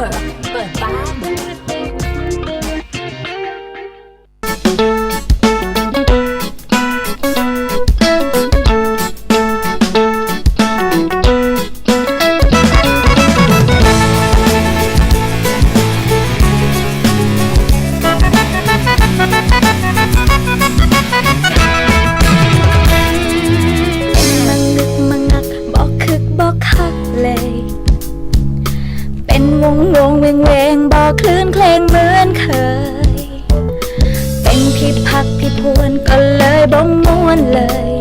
は。 คลื่นเพลงเหมือนเคย เป็นพี่พักพี่พวนก็เลยบ่ม่วนเลย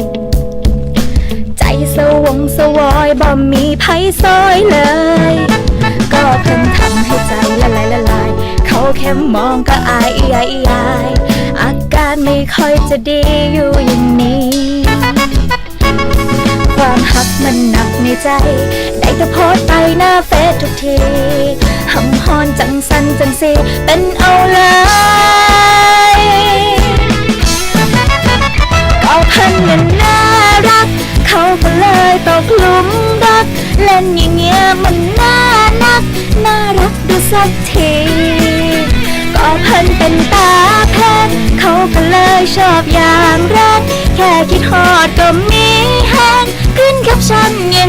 ใจสวงสวอยบ่มีไผซอยเลย ก็เพิ่งทำให้ใจละลายละลาย เขาแค่มองก็อายอายอายอาการไม่ค่อยจะดีอยู่อย่างนี้ ในใจ ได้แต่โพสต์ไปหน้าเฟซทุกทีหำฮอนจังสันจังสีเป็นเอาเลยก็เพันเงนน่ารัก เขาก็เลยตกหลุมรัก เล่นอย่างเงี้ยมันน่านัก น่ารักดูสักทีก็เพิ่นเป็นตาแพทย์เขาก็เลยชอบอย่างแรกแค่คิดฮอดก็มีแห้งขึ้นกับฉันอย่าง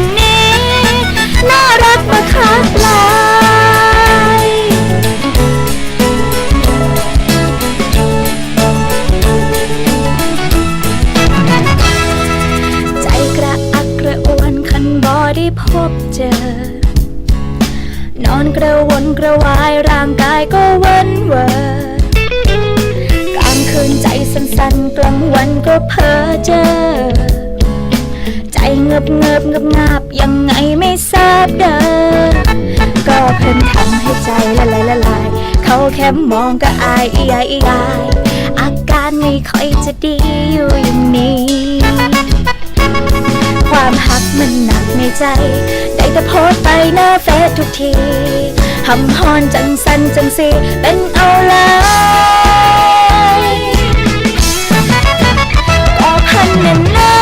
ได้พบเจอ นอนกระวนกระวายร่างกายก็เวันเวอกลางคืนใจสั่นๆ กลางวันก็เพ้อเจอ ใจเงบเงบเงบงับยังไงไม่ทราบเดินก็เพิ่มทำให้ใจละลายละลาย เขาแค่มองก็อายอีอายอีอายอาการไม่ค่อยจะดีอยู่อย่างนี้ ความหักมันหนักในใจ ได้แต่โพสไปหน้าเฟซทุกทีหำฮอนจังสันจังสีเป็นเอาเลยก็พันนั้นน่า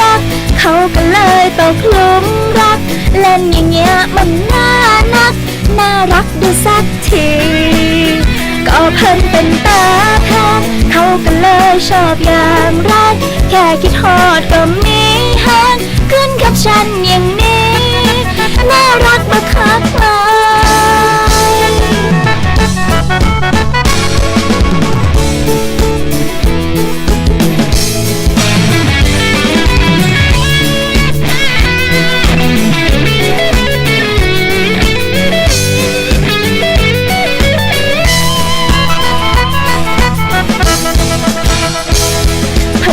รัก เขาก็เลยตกหลุมรัก เล่นอย่างเงี้ยมันน่านัก น่ารักดูสักที ก็เพิ่นเป็นตาแพทย์เขาก็เลยชอบอย่างแรกแค่คิดฮอดก็มี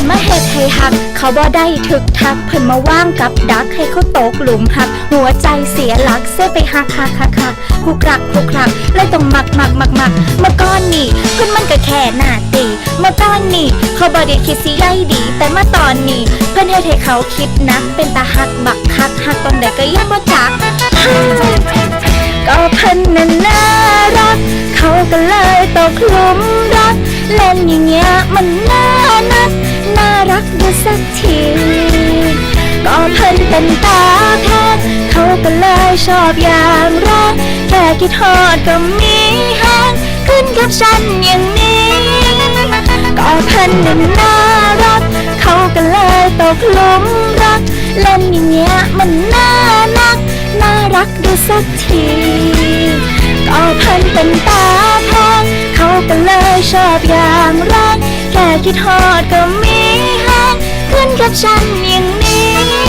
มาเฮ็ดให้หัก เขาบ่ได้ถึกทัก เพิ่นมาว่างกับดักให้เขาตกหลุมหัก หัวใจเสียหลักเส้ไปหักหักหักหักคุกรักคุกรักเลยต้องมักมักมักมักเมื่อก่อนนี่เพิ่นมันก็แค่หน้าตีเมื่อก่อนนี่เขาบ่ได้คิดสิใยดี แต่มาตอนนี้เพิ่นเฮ็ดให้เขาคิดนัก เป็นตาหักบักหักหักตอนใดก็ยังบ่จักก็เพิ่นนั้นน่ารัก เขาก็เลยตกหลุมรักเล่นอย่างเงี้ยมันน่านัก รักดูสักที ก็เพิ่นเป็นตาแพทย์เขาก็เลยชอบอย่างแรกแค่คิดฮอดก็มีแห้งขึ้นกับฉันอย่างนี้ ก็เพิ่นนั้นน่ารัก เขาก็เลยตกหลุมรัก เล่นอย่างเงี้ยมันน่านัก น่ารักดูสักที ก็เพิ่นเป็นตาแพทย์เขาก็เลยชอบอย่างแรกแค่คิดฮอดก็มี นกับฉันอย่างนี้